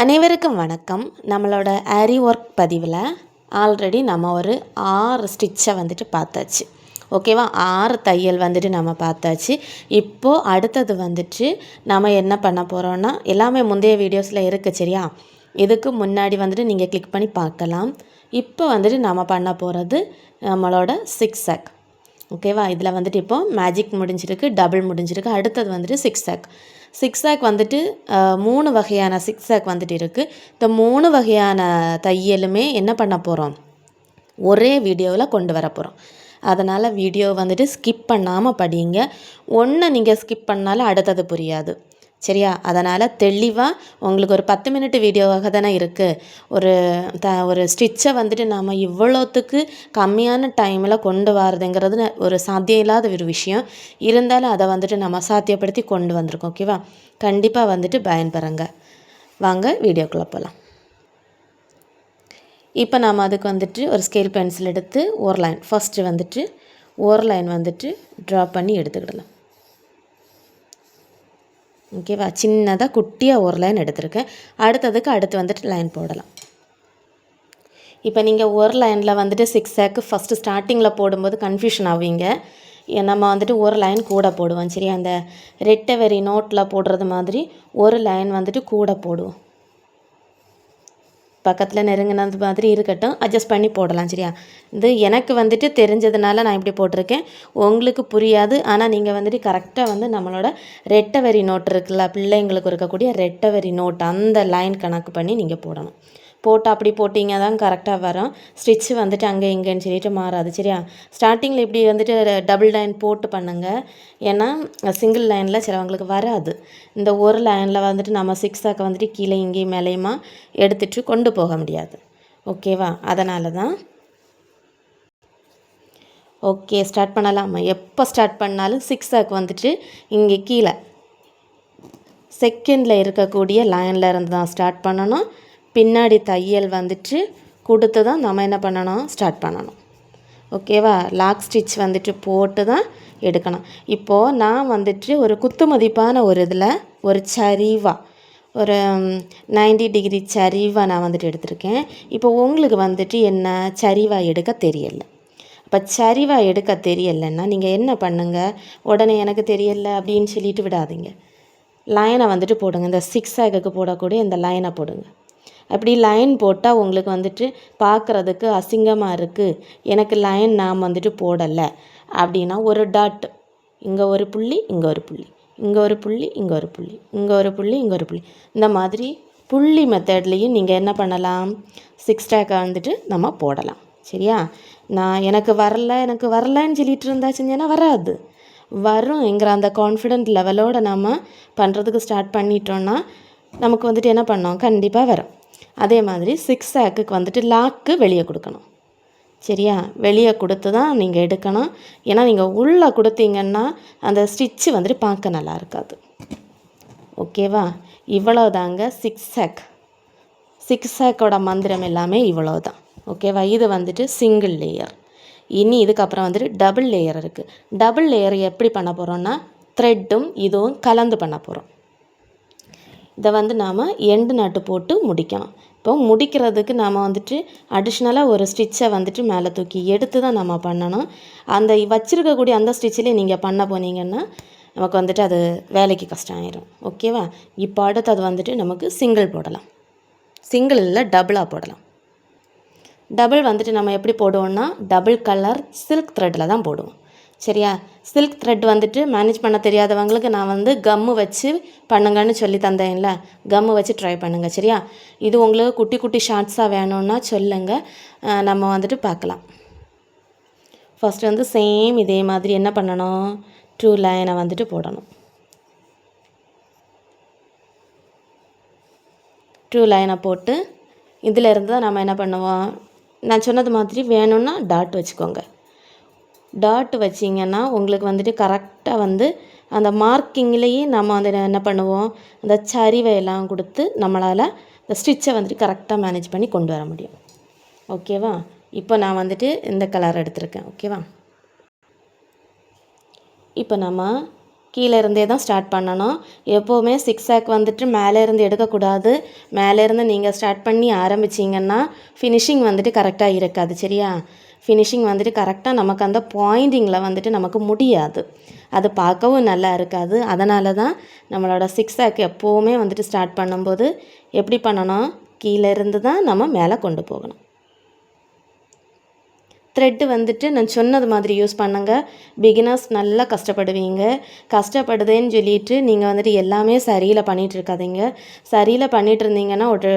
அனைவருக்கும் வணக்கம். நம்மளோட ஆரி ஒர்க் பதிவில் ஆல்ரெடி நம்ம ஒரு ஆறு ஸ்டிச்சை வந்துட்டு பார்த்தாச்சு. ஓகேவா ஆறு தையல் வந்துட்டு நம்ம பார்த்தாச்சு. இப்போது அடுத்தது வந்துட்டு நம்ம என்ன பண்ண போகிறோன்னா எல்லாமே முந்தைய வீடியோஸில் இருக்குது சரியா? இதுக்கு முன்னாடி வந்துட்டு நீங்கள் கிளிக் பண்ணி பார்க்கலாம். இப்போ வந்துட்டு நம்ம பண்ண போகிறது நம்மளோட சிக்ஸ் ஓகேவா இதில் வந்துட்டு இப்போ மேஜிக் முடிஞ்சிருக்கு டபுள் முடிஞ்சிருக்கு. அடுத்தது வந்துட்டு சிக்ஸ் சேக் சிக்ஸ் சேக் வந்துட்டு மூணு வகையான சிக்ஸ் சேக் வந்துட்டு இருக்குது இந்த மூணு வகையான தையலுமே என்ன பண்ண போகிறோம் ஒரே வீடியோவில் கொண்டு வர போகிறோம் அதனால் வீடியோ வந்துட்டு ஸ்கிப் பண்ணாமல் படிங்க. ஒன்று நீங்கள் ஸ்கிப் பண்ணாலும் அடுத்தது புரியாது. சரியா? அதனால் தெளிவாக உங்களுக்கு ஒரு பத்து மினிட் வீடியோவாக தானே இருக்குது ஒரு த ஒரு ஸ்டிச்சை வந்துட்டு நாம் இவ்வளோத்துக்கு கம்மியான டைமில் கொண்டு வரதுங்கிறது ஒரு சாத்தியம் இல்லாத ஒரு விஷயம். இருந்தாலும் அதை வந்துட்டு நம்ம சாத்தியப்படுத்தி கொண்டு வந்திருக்கோம் ஓகேவா கண்டிப்பாக வந்துட்டு பயன்பெறுங்க. வாங்க வீடியோக்குள்ளே போகலாம் இப்போ நாம் அதுக்கு வந்துட்டு ஒரு ஸ்கேல் பென்சில் எடுத்து ஒரு லைன் ஃபஸ்ட்டு வந்துட்டு ஒரு லைன் வந்துட்டு ட்ரா பண்ணி எடுத்துக்கிடலாம். ஓகேவா சின்னதாக குட்டியாக ஒரு லைன் எடுத்திருக்கேன். அடுத்ததுக்கு அடுத்து வந்துட்டு லைன் போடலாம். இப்போ நீங்கள் ஒரு லைனில் வந்துட்டு சிக்ஸ் சேக்கு ஃபஸ்ட்டு ஸ்டார்டிங்கில் போடும்போது கன்ஃபியூஷன் ஆவீங்க. ஏ, நம்ம வந்துட்டு ஒரு லைன் கூட போடுவோம். சரியா? அந்த ரெட்டை வெரி நோட்டில் போடுறது மாதிரி ஒரு லைன் வந்துட்டு கூட போடுவோம். பக்கத்தில் நெருங்கினது மாதிரி இருக்கட்டும் அட்ஜஸ்ட் பண்ணி போடலாம் சரியா? இது எனக்கு வந்துட்டு தெரிஞ்சதுனால நான் இப்படி போட்டிருக்கேன். உங்களுக்கு புரியாது ஆனால் நீங்கள் வந்துட்டு கரெக்டாக வந்து நம்மளோட ரெட்டை வரி நோட் இருக்குல்ல பிள்ளைங்களுக்கு இருக்கக்கூடிய ரெட்டை வரி நோட் அந்த லைன் கணக்கு பண்ணி நீங்கள் போடணும். போட்டு அப்படி போட்டிங்க தான் கரெக்டாக வரும். ஸ்டிச்சு வந்துட்டு அங்கே இங்கேன்னு சொல்லிட்டு மாறாது சரியா? ஸ்டார்டிங்கில் இப்படி வந்துட்டு டபுள் லைன் போட்டு பண்ணுங்கள் ஏன்னா சிங்கிள் லைனில் சிலவங்களுக்கு வராது. இந்த ஒரு லைனில் வந்துட்டு நம்ம சிக்ஸாக்க வந்துட்டு கீழே இங்கேயும் மேலேயுமா எடுத்துகிட்டு கொண்டு போக முடியாது. ஓகேவா அதனால தான் ஓகே ஸ்டார்ட் பண்ணலாமா? எப்போ ஸ்டார்ட் பண்ணாலும் சிக்ஸாக்கு வந்துட்டு இங்கே கீழே. செகண்டில் இருக்கக்கூடிய லைனில் இருந்து தான் ஸ்டார்ட் பண்ணணும். பின்னாடி தையல் வந்துட்டு கொடுத்து தான் நம்ம என்ன பண்ணணும்? ஸ்டார்ட் பண்ணணும். ஓகேவா லாக் ஸ்டிச் வந்துட்டு போட்டு தான் எடுக்கணும். இப்போது நான் வந்துட்டு ஒரு குத்து மதிப்பான ஒரு இதில் ஒரு சரிவாக ஒரு நைன்டி டிகிரி சரிவாக நான் வந்துட்டு எடுத்திருக்கேன். இப்போ உங்களுக்கு வந்துட்டு என்ன சரிவாக எடுக்க தெரியலை. இப்போ சரிவாக எடுக்க தெரியலைன்னா நீங்கள் என்ன பண்ணுங்கள் உடனே எனக்கு தெரியல அப்படின்னு சொல்லிட்டு விடாதீங்க. லைனை வந்துட்டு போடுங்க. இந்த சிக்ஸ் ஆகுக்கு போடக்கூடிய இந்த லைனை போடுங்க. அப்படி லைன் போட்டால் உங்களுக்கு வந்துட்டு பார்க்குறதுக்கு அசிங்கமாக இருக்குது எனக்கு லைன் நாம் வந்துட்டு போடலை. அப்படின்னா ஒரு டாட் இங்கே ஒரு புள்ளி இங்கே ஒரு புள்ளி. இங்கே ஒரு புள்ளி இங்கே ஒரு புள்ளி. இங்கே ஒரு புள்ளி இங்கே ஒரு புள்ளி. இந்த மாதிரி புள்ளி மெத்தட்லேயும் நீங்கள் என்ன பண்ணலாம்? சிக்ஸ் டேக்கை வந்துட்டு நம்ம போடலாம். சரியா? நான் எனக்கு வரல எனக்கு வரலன்னு சொல்லிட்டு இருந்தா செஞ்சேன்னா வராது. வரும்ங்கிற அந்த கான்ஃபிடென்ட் லெவலோட நம்ம பண்ணுறதுக்கு ஸ்டார்ட் பண்ணிட்டோன்னா நமக்கு வந்துட்டு என்ன பண்ணோம்? கண்டிப்பாக வரும். அதே மாதிரி சிக்ஸ் ஆக்குக்கு வந்துட்டு லாக்கு வெளியே கொடுக்கணும். சரியா? வெளியே கொடுத்து தான் நீங்கள் எடுக்கணும். ஏன்னா நீங்கள் உள்ளே கொடுத்தீங்கன்னா அந்த ஸ்டிச்சு வந்துட்டு பார்க்க நல்லா இருக்காது. ஓகேவா இவ்வளோதாங்க சிக்ஸ் ஆக் சிக்ஸ் ஆக்கோட மந்திரம் எல்லாமே இவ்வளோ தான் ஓகேவா இது வந்துட்டு சிங்கிள் லேயர் இனி இதுக்கப்புறம் வந்துட்டு டபுள் லேயர் இருக்குது டபுள் லேயர் எப்படி பண்ண போகிறோன்னா த்ரெட்டும் இதுவும் கலந்து பண்ண போகிறோம் இதை வந்து நாம் எண்டு நட்டு போட்டு முடிக்கணும். இப்போ முடிக்கிறதுக்கு நாம் வந்துட்டு அடிஷ்னலாக ஒரு ஸ்டிச்சை வந்துட்டு மேலே தூக்கி எடுத்து தான் நம்ம பண்ணணும். அந்த வச்சிருக்கக்கூடிய அந்த ஸ்டிச்சிலே நீங்கள் பண்ண போனீங்கன்னா நமக்கு வந்துட்டு அது வேலைக்கு கஷ்டம் ஆயிரும் ஓகேவா? இப்போ அடுத்தது வந்துட்டு நமக்கு சிங்கிள் போடலாம். சிங்கிள் இல்லை டபுளாக போடலாம். டபுள் வந்துட்டு நம்ம எப்படி போடுவோம்னா டபுள் கலர் சில்க் த்ரெட்டில் தான் போடுவோம். சரியா? சில்க் த்ரெட் வந்துட்டு மேனேஜ் பண்ண தெரியாதவங்களுக்கு நான் வந்து கம்மு வச்சு பண்ணுங்கன்னு சொல்லி தந்தேன்ல. கம்மு வச்சு ட்ரை பண்ணுங்கள் சரியா? இது உங்களுக்கு குட்டி குட்டி ஷார்ட்ஸாக வேணும்னா சொல்லுங்கள் நம்ம வந்துட்டு பார்க்கலாம். ஃபஸ்ட்டு வந்து சேம் இதே மாதிரி என்ன பண்ணணும்? டூ லைனை வந்துட்டு போடணும். டூ லைனை போட்டு இதில் இருந்து தான் நம்ம என்ன பண்ணுவோம்? நான் சொன்னது மாதிரி வேணும்னா டாட் வச்சுக்கோங்க. டாட் வச்சிங்கன்னா உங்களுக்கு வந்துட்டு கரெக்டாக வந்து அந்த மார்க்கிங்லேயே நம்ம வந்து என்ன பண்ணுவோம்? அந்த சரிவையெல்லாம் கொடுத்து நம்மளால் இந்த ஸ்டிச்சை வந்துட்டு கரெக்டாக மேனேஜ் பண்ணி கொண்டு வர முடியும். ஓகேவா இப்போ நான் வந்துட்டு இந்த கலர் எடுத்திருக்கேன். ஓகேவா இப்போ நம்ம கீழே இருந்தே தான் ஸ்டார்ட் பண்ணணும். எப்போவுமே சிக்ஸ் ஆக் வந்துட்டு மேலே இருந்து எடுக்கக்கூடாது. மேலே இருந்து நீங்கள் ஸ்டார்ட் பண்ணி ஆரம்பிச்சிங்கன்னா ஃபினிஷிங் வந்துட்டு கரெக்டாக இருக்காது. சரியா? ஃபினிஷிங் வந்துட்டு கரெக்டாக நமக்கு அந்த பாயிண்டிங்கில் வந்துட்டு நமக்கு முடியாது. அது பார்க்கவும் நல்லா இருக்காது. அதனால தான் நம்மளோட சிக்ஸ் ஆக் எப்போவுமே வந்துட்டு ஸ்டார்ட் பண்ணும்போது எப்படி பண்ணணும்? கீழே இருந்து தான் நம்ம மேலே கொண்டு போகணும். த்ரெட்டு வந்துட்டு நான் சொன்னது மாதிரி யூஸ் பண்ணுங்க. பிகினர்ஸ் நல்லா கஷ்டப்படுவீங்க. கஷ்டப்படுதேன்னு சொல்லிட்டு நீங்கள் வந்துட்டு எல்லாமே சரியில் பண்ணிகிட்டு இருக்காதீங்க சரியில் பண்ணிகிட்டு இருந்தீங்கன்னா ஒரு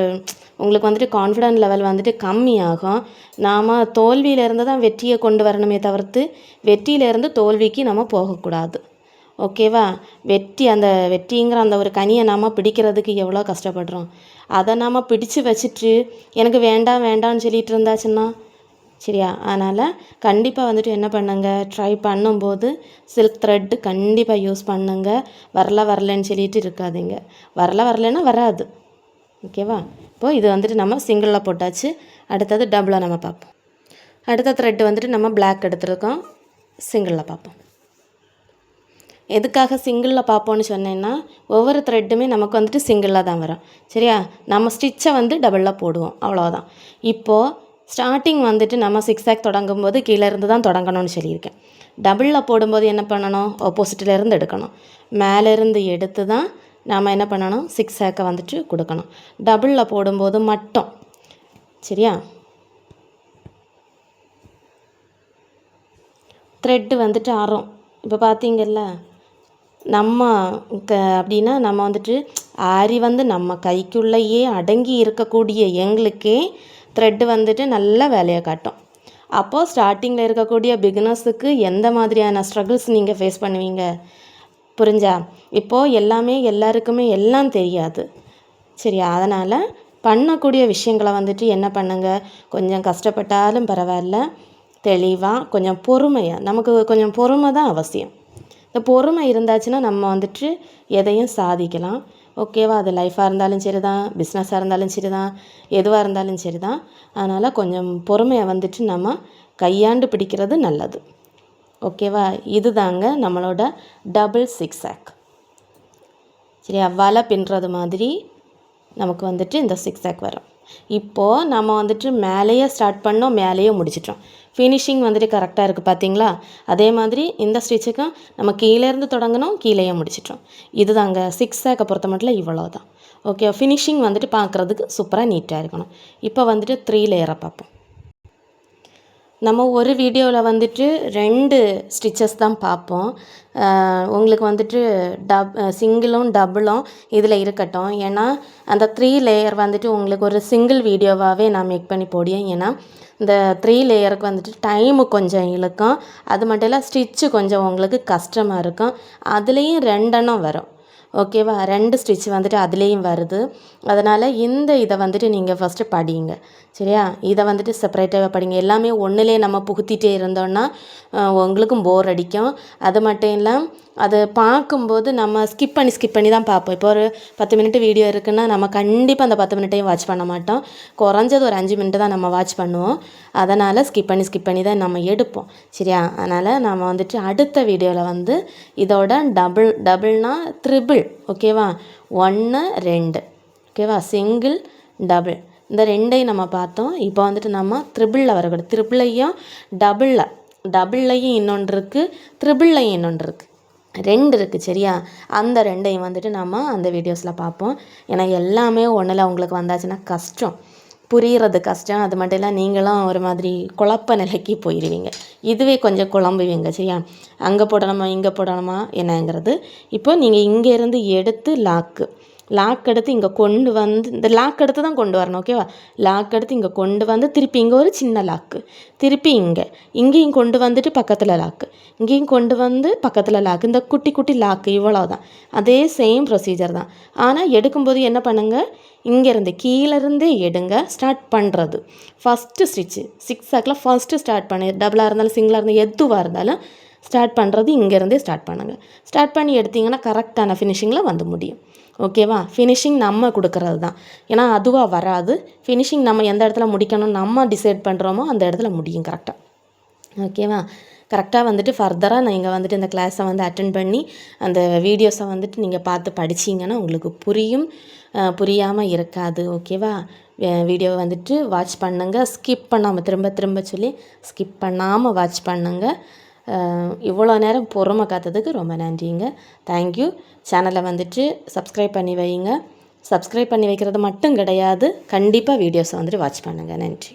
உங்களுக்கு வந்துட்டு கான்ஃபிடென்ட் லெவல் வந்துட்டு கம்மியாகும். நாம் தோல்வியிலேருந்து தான் வெற்றியை கொண்டு வரணுமே தவிர்த்து வெற்றியிலேருந்து தோல்விக்கு நம்ம போகக்கூடாது. ஓகேவா வெற்றி அந்த வெற்றிங்கிற அந்த ஒரு கனியை நாம் பிடிக்கிறதுக்கு எவ்வளோ கஷ்டப்படுறோம். அதை நாம் பிடிச்சு வச்சுட்டு எனக்கு வேண்டாம் வேண்டாம்னு சொல்லிட்டு இருந்தாச்சுன்னா சரியா? அதனால் கண்டிப்பாக வந்துட்டு என்ன பண்ணுங்கள் ட்ரை பண்ணும்போது சில்க் த்ரெட்டு கண்டிப்பாக யூஸ் பண்ணுங்கள் வரல வரலன்னு சொல்லிட்டு இருக்காதீங்க. வரல வரலன்னா வராது. ஓகேவா இப்போது இது வந்துட்டு நம்ம சிங்கிளில் போட்டாச்சு. அடுத்தது டபுளாக நம்ம பார்ப்போம். அடுத்த த்ரெட்டு வந்துட்டு நம்ம பிளாக் எடுத்திருக்கோம். சிங்கிளில் பார்ப்போம். எதுக்காக சிங்கிளில் பார்ப்போன்னு சொன்னேன்னா ஒவ்வொரு த்ரெட்டுமே நமக்கு வந்துட்டு சிங்கிளில் தான் வரும். சரியா? நம்ம ஸ்டிச்சை வந்து டபுளில் போடுவோம். அவ்வளோதான் இப்போது ஸ்டார்டிங் வந்துட்டு நம்ம சிக்ஸ் ஆக் தொடங்கும் போது கீழேருந்து தான் தொடங்கணும்னு சொல்லியிருக்கேன். டபுளில் போடும்போது என்ன பண்ணணும்? ஆப்போசிட்டில் இருந்து எடுக்கணும். மேலேருந்து எடுத்து தான் நாம் என்ன பண்ணணும்? சிக்ஸ் ஆக்கை வந்துட்டு கொடுக்கணும். டபுளில் போடும்போது மட்டும். சரியா? த்ரெட்டு வந்துட்டு அறம். இப்போ பார்த்தீங்கல்ல நம்ம க அப்படின்னா நம்ம வந்துட்டு ஆரி வந்து நம்ம கைக்குள்ளேயே அடங்கி இருக்கக்கூடிய எங்களுக்கே த்ரெட்டு வந்துட்டு நல்ல வேலையை காட்டும். அப்போது ஸ்டார்டிங்கில் இருக்கக்கூடிய பிகினர்ஸுக்கு எந்த மாதிரியான ஸ்ட்ரகிள்ஸ் நீங்கள் ஃபேஸ் பண்ணுவீங்க? புரிஞ்சா? இப்போது எல்லாமே எல்லாருக்குமே எல்லாம் தெரியாது. சரியா? அதனால் பண்ணக்கூடிய விஷயங்களை வந்துட்டு என்ன பண்ணுங்கள் கொஞ்சம் கஷ்டப்பட்டாலும் பரவாயில்ல. தெளிவாக கொஞ்சம் பொறுமையாக நமக்கு கொஞ்சம் பொறுமை தான் அவசியம். இந்த பொறுமை இருந்தாச்சுன்னா நம்ம வந்துட்டு எதையும் சாதிக்கலாம். ஓகேவா அது லைஃபாக இருந்தாலும் சரி தான் பிஸ்னஸாக இருந்தாலும் சரி தான் எதுவாக இருந்தாலும் சரி தான் அதனால் கொஞ்சம் பொறுமையை வந்துட்டு நம்ம கையாண்டு பிடிக்கிறது நல்லது. ஓகேவா இதுதாங்க நம்மளோட டபுள் சிக்ஸ் ஆக் சரி அவ்வாலாக பின்னுறது மாதிரி நமக்கு வந்துட்டு இந்த சிக்ஸ் ஆக் வரும். இப்போது நம்ம வந்துட்டு மேலேயே ஸ்டார்ட் பண்ணோம் மேலேயே முடிச்சிட்டோம். ஃபினிஷிங் வந்துட்டு கரெக்டாக இருக்குது பார்த்தீங்களா அதே மாதிரி இந்த ஸ்டிச்சுக்கும் நம்ம கீழேருந்து தொடங்கணும் கீழேயே முடிச்சிட்டோம். இதுதாங்க சிக்ஸ் சேக்கை பொறுத்த மட்டும் இவ்வளோ தான் ஓகே ஃபினிஷிங் வந்துட்டு பார்க்குறதுக்கு சூப்பராக நீட்டாக இருக்கணும். இப்போ வந்துட்டு த்ரீ லேயரை பார்ப்போம். நம்ம ஒரு வீடியோவில் வந்துட்டு ரெண்டு ஸ்டிச்சஸ் தான் பார்ப்போம். உங்களுக்கு வந்துட்டு டப் சிங்கிளும் டபுளும் இதில் இருக்கட்டும். ஏன்னா அந்த த்ரீ லேயர் வந்துட்டு உங்களுக்கு ஒரு சிங்கிள் வீடியோவாகவே நான் மேக் பண்ணி போடியேன் ஏன்னா இந்த த்ரீ லேயருக்கு வந்துட்டு டைமு கொஞ்சம் இழுக்கும். அது மட்டும் இல்லை ஸ்டிச்சு கொஞ்சம் உங்களுக்கு கஷ்டமாக இருக்கும். அதுலேயும் ரெண்டெண்ணம் வரும். ஓகேவா? ரெண்டு ஸ்டிச் வந்துட்டு அதுலேயும் வருது. அதனால் இந்த இதை வந்துட்டு நீங்கள் ஃபஸ்ட்டு படியுங்க சரியா? இதை வந்துட்டு செப்பரேட்டாக படிங்க. எல்லாமே ஒன்றுலேயே நம்ம புகுத்திட்டே இருந்தோன்னா உங்களுக்கும் போர் அடிக்கும். அது மட்டும் இல்லை அது பார்க்கும்போது நம்ம ஸ்கிப் பண்ணி ஸ்கிப் பண்ணி தான் பார்ப்போம். இப்போ ஒரு பத்து மினிட் வீடியோ இருக்குன்னா நம்ம கண்டிப்பாக அந்த பத்து மினிட்டையும் வாட்ச் பண்ண மாட்டோம். குறைஞ்சது ஒரு அஞ்சு மினிட் தான் நம்ம வாட்ச் பண்ணுவோம். அதனால் ஸ்கிப் பண்ணி ஸ்கிப் பண்ணி தான் நம்ம எடுப்போம். சரியா? அதனால் நம்ம வந்துட்டு அடுத்த வீடியோவில் வந்து இதோட டபுள் டபுள்னா த்ரிபிள் ஓகேவா ஒன்று ரெண்டு ஓகேவா சிங்கிள் டபுள் இந்த ரெண்டையும் நம்ம பார்த்தோம். இப்போ வந்துட்டு நம்ம த்ரிபிளில் வரக்கூடாது த்ரிபிளையும் டபுளில். டபுள்லையும் இன்னொன்று இருக்குது த்ரிபிள்லையும் இன்னொன்று இருக்குது ரெண்டு இருக்குது சரியா? அந்த ரெண்டையும் வந்துட்டு நம்ம அந்த வீடியோஸில் பார்ப்போம். ஏன்னா எல்லாமே ஒன்றில் உங்களுக்கு வந்தாச்சுன்னா கஷ்டம். புரிகிறது கஷ்டம். அது மட்டும் இல்லை நீங்களும் ஒரு மாதிரி குழப்ப நிலைக்கு போயிடுவீங்க இதுவே கொஞ்சம் குழம்புவீங்க சரியா? அங்கே போடணுமா இங்கே போடணுமா என்னங்கிறது. இப்போ நீங்கள் இங்கேருந்து எடுத்து லாக்கு லாக் எடுத்து இங்கே கொண்டு வந்து இந்த லாக் எடுத்து தான் கொண்டு வரணும் ஓகேவா லாக் எடுத்து இங்கே கொண்டு வந்து திருப்பி இங்கே ஒரு சின்ன லாக்கு திருப்பி இங்கே. இங்கேயும் கொண்டு வந்துட்டு பக்கத்தில் லாக்கு இங்கேயும் கொண்டு வந்து பக்கத்தில் லாக்கு இந்த குட்டி குட்டி லாக்கு இவ்வளோ தான் அதே சேம் ப்ரொசீஜர் தான். ஆனால் எடுக்கும்போது என்ன பண்ணுங்கள் இங்கேருந்து கீழேருந்தே எடுங்க ஸ்டார்ட் பண்ணுறது ஃபஸ்ட்டு ஸ்டிச்சு சிக்ஸ் ஆக்கில் ஃபஸ்ட்டு ஸ்டார்ட் பண்ணி. டபுளாக இருந்தாலும் சிங்கிளாக இருந்தாலும் எதுவாக இருந்தாலும் ஸ்டார்ட் பண்ணுறது இங்கேருந்தே ஸ்டார்ட் பண்ணுங்கள் ஸ்டார்ட் பண்ணி எடுத்தீங்கன்னா கரெக்டான ஃபினிஷிங்கில் வந்து முடியும். ஓகேவா ஃபினிஷிங் நம்ம கொடுக்கறது தான். ஏன்னா அதுவாக வராது. ஃபினிஷிங் நம்ம எந்த இடத்துல முடிக்கணும் நம்ம டிசைட் பண்ணுறோமோ அந்த இடத்துல முடியும் கரெக்டாக ஓகேவா கரெக்டாக வந்துட்டு ஃபர்தராக நீங்கள் வந்துட்டு இந்த கிளாஸை வந்து அட்டன் பண்ணி அந்த வீடியோஸை வந்துட்டு நீங்கள் பார்த்து படிச்சிங்கன்னா உங்களுக்கு புரியும். புரியாமல் இருக்காது. ஓகேவா வீடியோவை வந்துட்டு வாட்ச் பண்ணுங்கள் ஸ்கிப் பண்ணாமல் திரும்ப திரும்ப சொல்லி ஸ்கிப் பண்ணாமல் வாட்ச் பண்ணுங்கள் இவ்வளோ நேரம் பொறுமை காத்ததுக்கு ரொம்ப நன்றிங்க. தேங்க்யூ சேனலை வந்துட்டு சப்ஸ்கிரைப் பண்ணி வைங்க. சப்ஸ்கிரைப் பண்ணி வைக்கிறது மட்டும் கிடையாது. கண்டிப்பாக வீடியோஸை வந்துட்டு வாட்ச் பண்ணுங்கள் நன்றி.